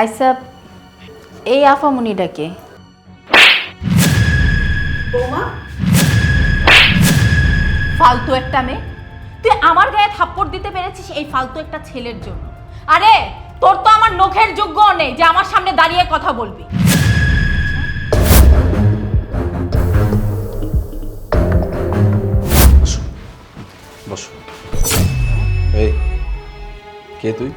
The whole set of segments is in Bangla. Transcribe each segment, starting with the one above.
আইসা এই আফামনিটাকে বৌমা? ফালতু একটা মেয়ে। তুই আমার গায়ে থাপ্পড় দিতে পেরেছিস এই ফালতু একটা ছেলের জন্য। আরে তোর তো আমার নখের যোগ্য নেই যে আমার সামনে দাঁড়িয়ে কথা বলবি। বসো। বসো। এই কে তুই?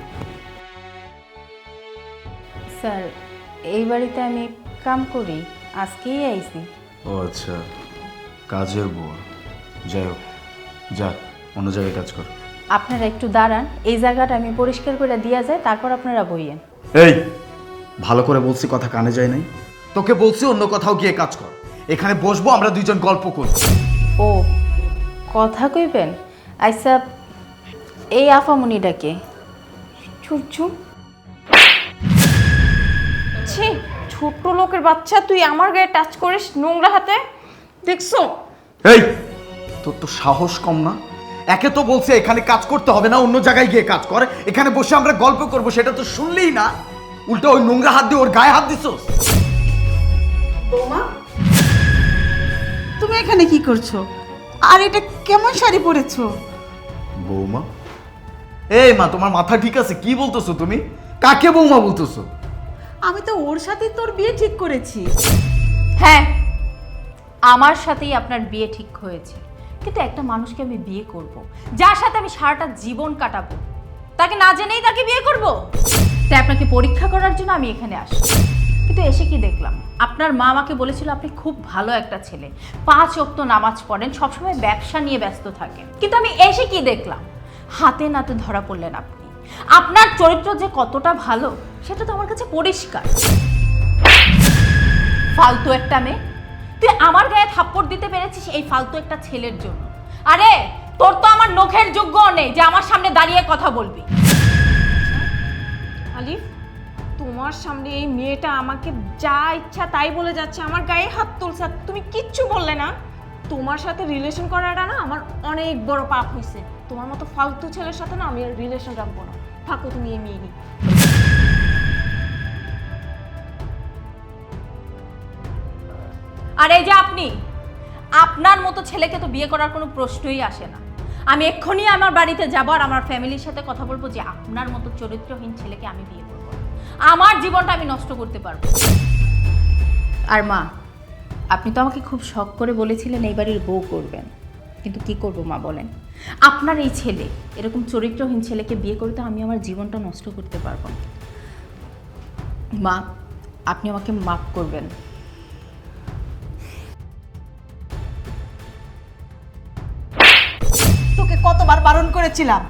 স্যার এই বাড়িতে আমি কাম করি আজকেই আইছি। ও আচ্ছা কাজের বউ যাই হোক যা অন্য জায়গায় কাজ কর। আপনারা একটু দাঁড়ান এই জায়গাটা আমি পরিষ্কার করে দিয়া যায় তারপর আপনারা বইয়েন। এই ভালো করে বলছি কথা কানে যায় নাই। তোকে বলছি অন্য কোথাও গিয়ে কাজ কর। এখানে বসবো আমরা দুইজন গল্প করব ও কথা কইবেন? আইসা এই আফামুনিটাকে। চুপ চুপ। ছি ছোট্ট লোকের বাচ্চা তুই আমার গায়ে টাচ করিস নোংরা হাতে? দেখছ? এই তোর তো সাহস কম না? একে তো বলছে এখানে কাজ করতে হবে না অন্য জায়গায় গিয়ে কাজ কর। এখানে বসে আমরা গল্প করব সেটা তো শুনলেই না। উল্টো ওই নোংরা হাত দিয়ে ওর গায়ে হাত দিছস। বৌমা তুমি এখানে কি করছ? আর এটা কেমন শাড়ি পরেছো? বৌমা? এই মা তোমার মাথা ঠিক আছে? কি বলতেছো তুমি? কাকে বৌমা বলতেছো? আমি তো ওর সাথে তোর বিয়ে ঠিক করেছি। হ্যাঁ আমার সাথেই আপনার বিয়ে ঠিক হয়েছে। কিন্তু একটা মানুষকে আমি বিয়ে করব, যার সাথে আমি সারাটা জীবন কাটাবো। তাকে না জেনেই তাকে বিয়ে করব? তাই আপনাকে পরীক্ষা করার জন্য আমি এখানে আসি কিন্তু এসে কি দেখলাম? আপনার মা আমাকে বলেছিল আপনি খুব ভালো একটা ছেলে। পাঁচ অক্ত নামাজ পড়েন, সবসময় ব্যবসা নিয়ে ব্যস্ত থাকেন। কিন্তু আমি এসে কি দেখলাম? হাতে নাতে ধরা পড়লেন আপনি। আপনার চরিত্র যে কতটা ভালো সেটা তো আমার কাছে পরিষ্কার। ফালতু একটা মেয়ে। তুই আমার গায়ে থাপ্পড় দিতে পেরেছিস এই ফালতু একটা ছেলের জন্য। আরে, তোর তো আমার নখের যোগ্য নেই যে আমার সামনে দাঁড়িয়ে কথা বলবি। আলিফ, তোমার সামনে এই মেয়েটা আমাকে যা ইচ্ছা তাই বলে যাচ্ছে, আমার গায়ে হাত তুলছে তুমি কিচ্ছু বললে না। তোমার সাথে রিলেশন করাটা না আমার অনেক বড় পাপ হয়েছে তোমার মতো ফালতু ছেলের সাথে না আমি আর রিলেশন রাখব না। থাকো তুমি এই মেয়ে নিয়ে। আর এই যে আপনি, আপনার মতো ছেলেকে তো বিয়ে করার কোনো প্রশ্নই আসে না। আমি এক্ষুনি আমার বাড়িতে যাব আর আমার ফ্যামিলির সাথে কথা বলব যে আপনার মতো চরিত্রহীন ছেলেকে আমি বিয়ে করব আমার জীবনটা আমি নষ্ট করতে পারব আর মা, আপনি তো আমাকে খুব শখ করে বলেছিলেন এই বাড়ির বউ করবেন। কিন্তু কি করব মা বলেন? আপনার এই ছেলে, এরকম চরিত্রহীন ছেলেকে বিয়ে করতে আমি আমার জীবনটা নষ্ট করতে পারব মা, আপনি আমাকে মাফ করবেন। বারণ করেছিলাম।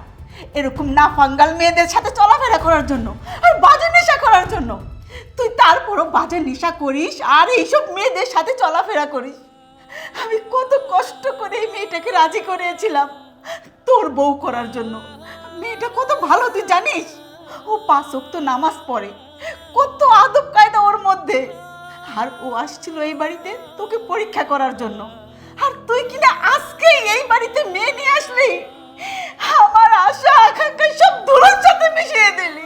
এরকম না ফাঙ্গাল মেয়েদের সাথে চলাফেরা করার জন্য, আর বাজে নেশা করার জন্য। তুই তারপরও বাজে নেশা করিস আর এইসব মেয়েদের সাথে চলাফেরা করিস। আমি কত কষ্ট করে এই মেয়েটাকে রাজি করিয়েছিলাম তোর বউ করার জন্য। মেয়েটা কত ভালো, তুই জানিস? ও পাঁচ তো নামাজ পড়ে, কত আদব কায়দা ওর মধ্যে। আর ও আসছিল এই বাড়িতে তোকে পরীক্ষা করার জন্য। আর তুই কিনা আজকেই এই বাড়িতে মেয়ে নিয়ে আসলি? আমার আশা আকাঙ্ক্ষা সব ধুলোর সাথে মিশিয়ে দিলি।